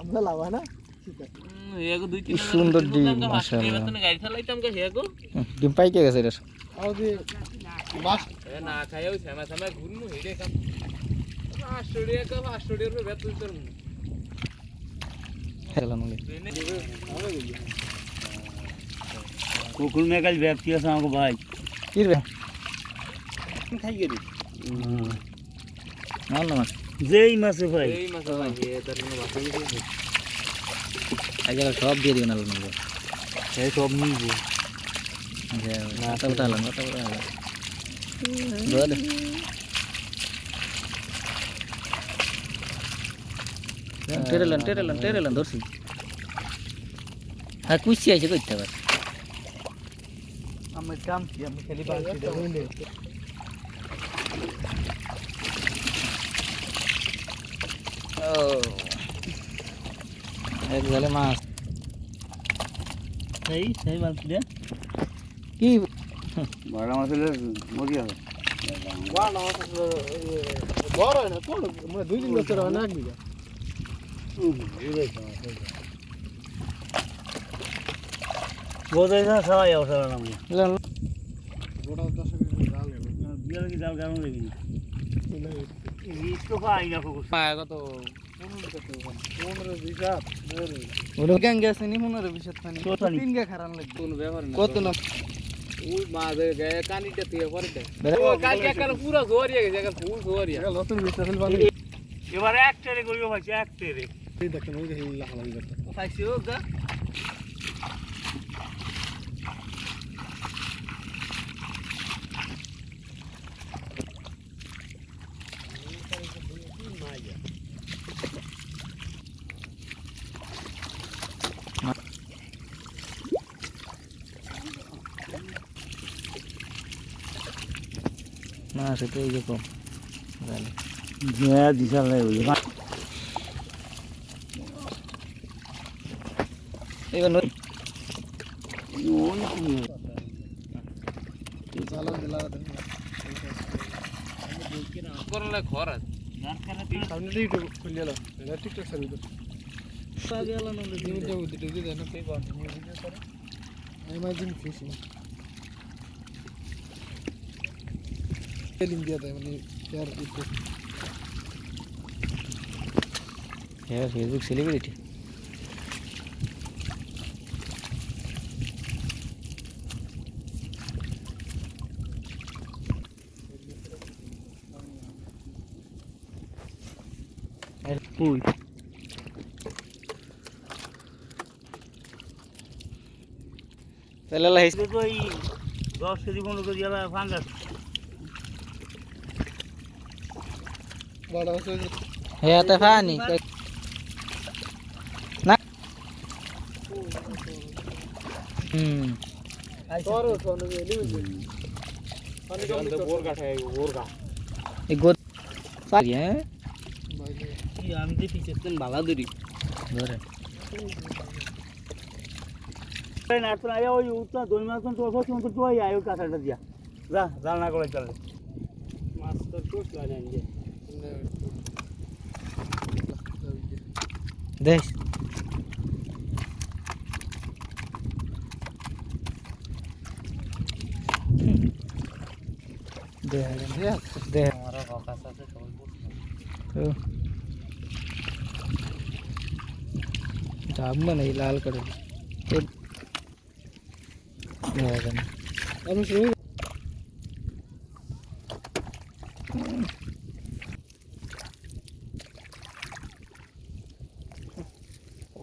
আমরা লাভা না? কি সুন্দর ডিম, ডিম পাইকে গেছে এটা না খাইও শ্যামা শ্যামা ঘুরনু হেডে কাম আষ্টড়িয়া কাম আষ্টড়িয়ার পর তোর খেলাম কুকুর মেকাল ব্যক্তি আছে আমাকে ভাই। কি খাই গেলি? না মাছ? যেই মাছে ভাই। আগে সব দিয়ে দিবেন আলো নেব এই সব নিবো আচ্ছা ওটা উঠালাম ওটা উঠালাম ধরে টেরেলান টেরেলান টেরেলান ধরছি। হ্যাঁ কুচি আছে করতে আবার? আমরা কাম কি আমি খালি বালতিটা হইলে ও এক জালে মাছ সেই সেই মাছ দিয়ে কি বড় মাছ হলে মরি হবে বাড়া মাছ আসলে, এ, বড় হয় না কোন মানে দুই দিন বছর হয় না এক বিঘা বোঝাই না সবাই অবসর নাম গোটা দশ কেজি জাল বিয়াল কি জাল কারণ তো কুকুর কত নি ওই মাঝে গায়ে কানিটা তুই পরে ও কালকে কাল পুরো জোরিয়া গেছে কাল ফুল জোরিয়া নতুন বিশ্বাস পানি। এবার এক টেরে করিও ভাই এক টেরে। এই দেখেন ওই দেখেন লাহালামি করতে খাইছি ও গা। না সেটা এই যে কম জালে। হ্যাঁ নাই ওই এবার করলে খরা সামনে ইউটিউব খুলে এলো এটা টিকটক সার্ভিস দিতে দিতে কর নিউজ ভিডিও করে অ্যামাজন ফিশিং লিঙ্ক দিয়া দেয় মানে यार ইউটিউব হ্যাঁ ফেসবুক সেলিব্রিটি তাহলে দশ কেজি পনেরো কেজি আবার ফাঙ্গাস বড় আছে হ্যাঁ তা ফানি না। হুম। আমি যে পিছের বালা ধরি। ধরে না তো আয় ওই উত্তর দই মাছ তো তোর তো তো আয় কাঁচাটা দিয়া যা জাল না করে চলে মাছ তো টুস লাগে না দেখ দেখ দেখ আমার কাকা সাথে সবাই ডাব মানে লাল করে আমি শুনি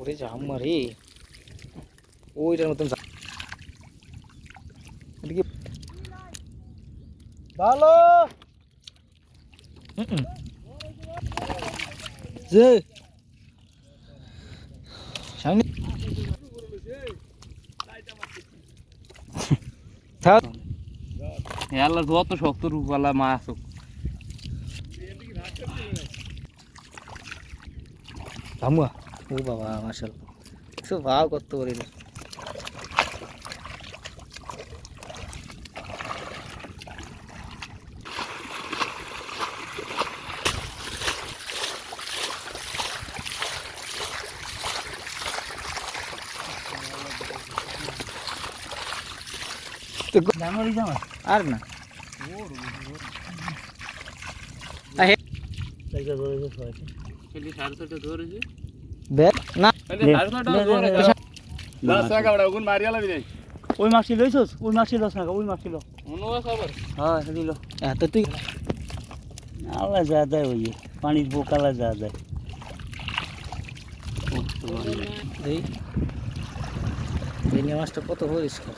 ওরে জাম মারে ওইটার মতন ভালো। যে সামনে শক্ত রূপওয়ালা মাছ হোক ভামুয়া ও বাবা মাসাল কিছু ভাও করতে পারি না। আর না সাড়ে ছটা ধরেছে। ওই মাছটি লইছস? ওই মাছটি লস না ওই মাছটি লো। হ্যাঁ দিল এত তুই আল্লাহ যা দেয় ওই পানির বোকালা যা দেয়। মাছটা কত পরিষ্কার